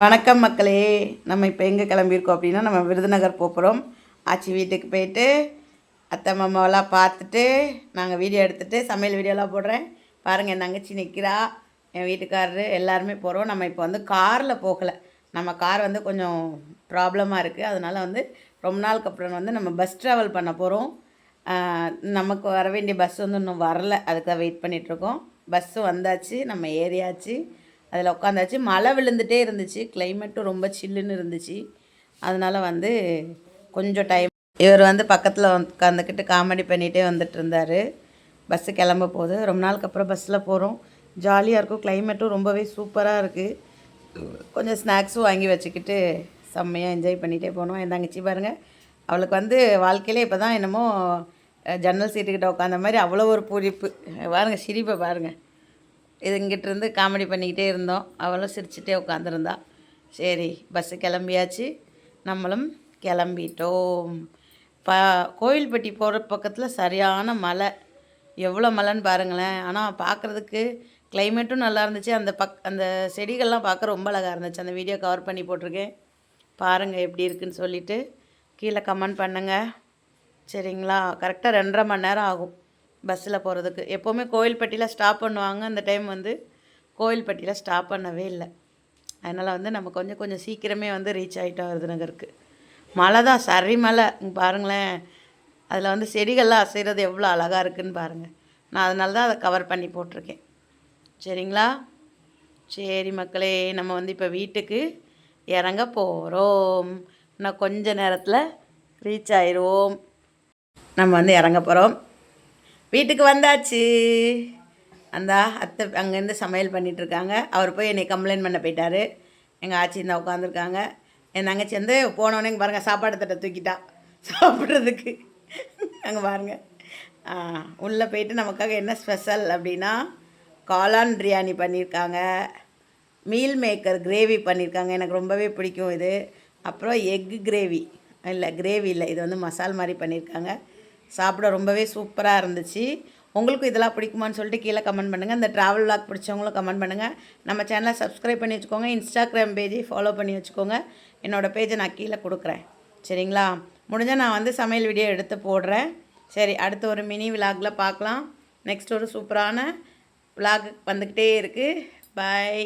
வணக்கம் மக்களே. நம்ம இப்போ எங்கே கிளம்பியிருக்கோம் அப்படின்னா நம்ம விருதுநகர் போகிறோம் ஆச்சி வீட்டுக்கு போயிட்டு அத்தை மாமாவெல்லாம் பார்த்துட்டு நாங்கள் வீடியோ எடுத்துகிட்டு சமையல் வீடியோலாம் போடுறேன். பாருங்கள் என் தங்கச்சி நிற்கிறா என் வீட்டுக்காரரு எல்லாருமே போகிறோம் நம்ம இப்போ வந்து காரில் போகலை. நம்ம கார் வந்து கொஞ்சம் ப்ராப்ளமாக இருக்குது அதனால் வந்து ரொம்ப நாளுக்கு அப்புறம் வந்து நம்ம பஸ் ட்ராவல் பண்ண போகிறோம் நமக்கு வர வேண்டிய பஸ் வந்து இன்னும் வரல. அதுக்காக வெயிட் பண்ணிகிட்ருக்கோம் பஸ்ஸு வந்தாச்சு. நம்ம ஏரியாச்சு அதில் உட்காந்தாச்சு மழை விழுந்துட்டே இருந்துச்சு. கிளைமேட்டும் ரொம்ப சில்லுன்னு இருந்துச்சு. அதனால் வந்து கொஞ்சம் டைம் இவர் வந்து பக்கத்தில் உட்காந்துக்கிட்டு காமெடி பண்ணிகிட்டே வந்துட்டு இருந்தார். பஸ்ஸு கிளம்ப போகுது ரொம்ப நாளுக்கு அப்புறம் பஸ்ஸில் போகிறோம் ஜாலியாக இருக்கும். கிளைமேட்டும் ரொம்பவே சூப்பராக இருக்குது கொஞ்சம் ஸ்நாக்ஸும் வாங்கி வச்சுக்கிட்டு செம்மையாக என்ஜாய் பண்ணிகிட்டே போனோம். என் தங்கச்சி பாருங்கள் அவளுக்கு வந்து வாழ்க்கையிலே இப்போ தான் என்னமோ ஜன்னல் சீட்டுக்கிட்ட உட்காந்த மாதிரி அவ்வளோ ஒரு பூரிப்பு. பாருங்கள் சிரிப்பை பாருங்கள் இது இங்கிட்டிருந்து காமெடி பண்ணிக்கிட்டே இருந்தோம். அவளும் சிரிச்சிட்டே உட்காந்துருந்தா சரி பஸ்ஸு கிளம்பியாச்சு. நம்மளும் கிளம்பிட்டோம். ப கோயில்பட்டி போகிற பக்கத்தில் சரியான மலை. எவ்வளோ மலைன்னு பாருங்களேன். ஆனால் பார்க்குறதுக்கு கிளைமேட்டும் நல்லா இருந்துச்சு. அந்த பக் அந்த செடிகள்லாம் பார்க்க ரொம்ப அழகாக இருந்துச்சு. அந்த வீடியோ கவர் பண்ணி போட்டிருக்கேன். பாருங்கள் எப்படி இருக்குன்னு சொல்லிவிட்டு கீழே கமெண்ட் பண்ணுங்கள் சரிங்களா? கரெக்டாக ரெண்டரை மணி நேரம் ஆகும். பஸ்ஸில் போகிறதுக்கு. எப்போவுமே கோயில்பட்டியில் ஸ்டாப் பண்ணுவாங்க. அந்த டைம் வந்து கோயில்பட்டியில் ஸ்டாப் பண்ணவே இல்லை. அதனால் வந்து நம்ம கொஞ்சம் கொஞ்சம் சீக்கிரமே வந்து ரீச் ஆகிட்டோம் விருதுநகருக்கு. மழை தான். சரி மலை பாருங்களேன். அதில் வந்து செடிகள்லாம் அசைகிறது எவ்வளோ அழகாக இருக்குன்னு பாருங்கள் நான் அதனால தான் அதை கவர் பண்ணி போட்டிருக்கேன். சரிங்களா? சரி மக்களே நம்ம வந்து இப்போ வீட்டுக்கு இறங்க போகிறோம் இன்னும் கொஞ்ச நேரத்தில் ரீச் ஆயிடுவோம் நம்ம வந்து இறங்க போகிறோம் வீட்டுக்கு வந்தாச்சு. அந்த அத்தை அங்கேருந்து சமையல் பண்ணிகிட்ருக்காங்க இருக்காங்க அவர் போய் என்னை கம்ப்ளைண்ட் பண்ண போயிட்டாரு. எங்கள் ஆச்சி இந்த உட்காந்துருக்காங்க. என் தங்கச்சி வந்து போனோடனே இங்கே பாருங்கள் சாப்பாடு தட்டை தூக்கிட்டா. சாப்பிட்றதுக்கு. அங்கே பாருங்கள் உள்ளே போயிட்டு நமக்காக என்ன ஸ்பெஷல் அப்படின்னா காளான் பிரியாணி பண்ணியிருக்காங்க மீல் மேக்கர் கிரேவி பண்ணியிருக்காங்க எனக்கு ரொம்பவே பிடிக்கும் இது. அப்புறம் எக்கு கிரேவி இல்லை கிரேவி இல்லை இது வந்து மசால் மாதிரி பண்ணியிருக்காங்க சாப்பிட ரொம்பவே சூப்பராக இருந்துச்சு. உங்களுக்கும் இதெல்லாம் பிடிக்குமான்னு சொல்லிட்டு கீழே கமெண்ட் பண்ணுங்கள் இந்த ட்ராவல் vlog பிடிச்சவங்களும் கமெண்ட் பண்ணுங்கள் நம்ம சேனலை சப்ஸ்கிரைப் பண்ணி வச்சுக்கோங்க. இன்ஸ்டாகிராம் பேஜை ஃபாலோ பண்ணி வச்சுக்கோங்க. என்னோடய பேஜை நான் கீழே கொடுக்குறேன். சரிங்களா? முடிஞ்சால் நான் வந்து சமையல் வீடியோ எடுத்து போடுறேன். சரி அடுத்த ஒரு மினி விலாகில் பார்க்கலாம். நெக்ஸ்ட் ஒரு சூப்பரான விலாக் வந்துக்கிட்டே இருக்குது பாய்